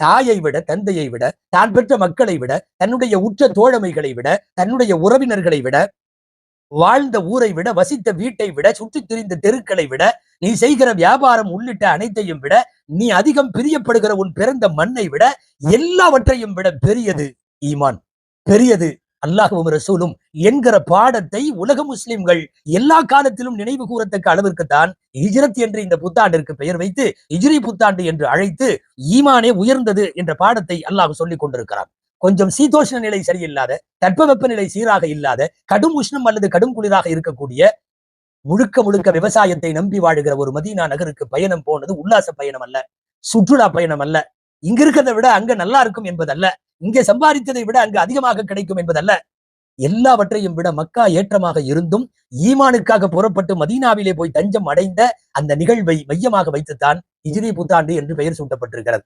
தாயை விட தந்தையை விட தான் பெற்ற மக்களை விட தன்னுடைய உற்ற தோழமைகளை விட தன்னுடைய உறவினர்களை விட வாழ்ந்த ஊரை விட வசித்த வீட்டை விட சுற்றித் திரிந்த தெருக்களை விட நீ செய்கிற வியாபாரம் உள்ளிட்ட அனைத்தையும் விட நீ அதிகம் பிரியப்படுகிற உன் பிறந்த மண்ணை விட எல்லாவற்றையும் விட பெரியது ஈமான். பெரியது. அல்லாஹுவும் ரசூலும் என்கிற பாடத்தை உலக முஸ்லிம்கள் எல்லா காலத்திலும் நினைவு கூறத்தக்க அளவிற்குத்தான் ஹிஜ்ரத் என்று இந்த புத்தாண்டிற்கு பெயர் வைத்து ஹிஜ்ரி புத்தாண்டு என்று அழைத்து ஈமானே உயர்ந்தது என்ற பாடத்தை அல்லாஹ் சொல்லிக் கொண்டிருக்கிறான். கொஞ்சம் சீதோஷ்ண நிலை சரியில்லாத தட்பவெப்ப நிலை சீராக இல்லாத கடும் உஷ்ணம் அல்லது கடும் குளிராக இருக்கக்கூடிய முழுக்க முழுக்க விவசாயத்தை நம்பி வாழுகிற ஒரு மதீனா நகருக்கு பயணம் போனது உல்லாச பயணம் அல்ல சுற்றுலா பயணம் அல்ல. இங்க இருக்கிறத விட அங்க நல்லா இருக்கும் என்பதல்ல. இங்கே சம்பாதித்ததை விட அங்கு அதிகமாக கிடைக்கும் என்பதல்ல. எல்லாவற்றையும் விட மக்கா ஏற்றமாக இருந்தும் ஈமானுக்காக புறப்பட்டு மதீனாவிலே போய் தஞ்சம் அடைந்த அந்த நிகழ்வை மையமாக வைத்துத்தான் இஜிரி புத்தாண்டு என்று பெயர் சூட்டப்பட்டிருக்கிறது.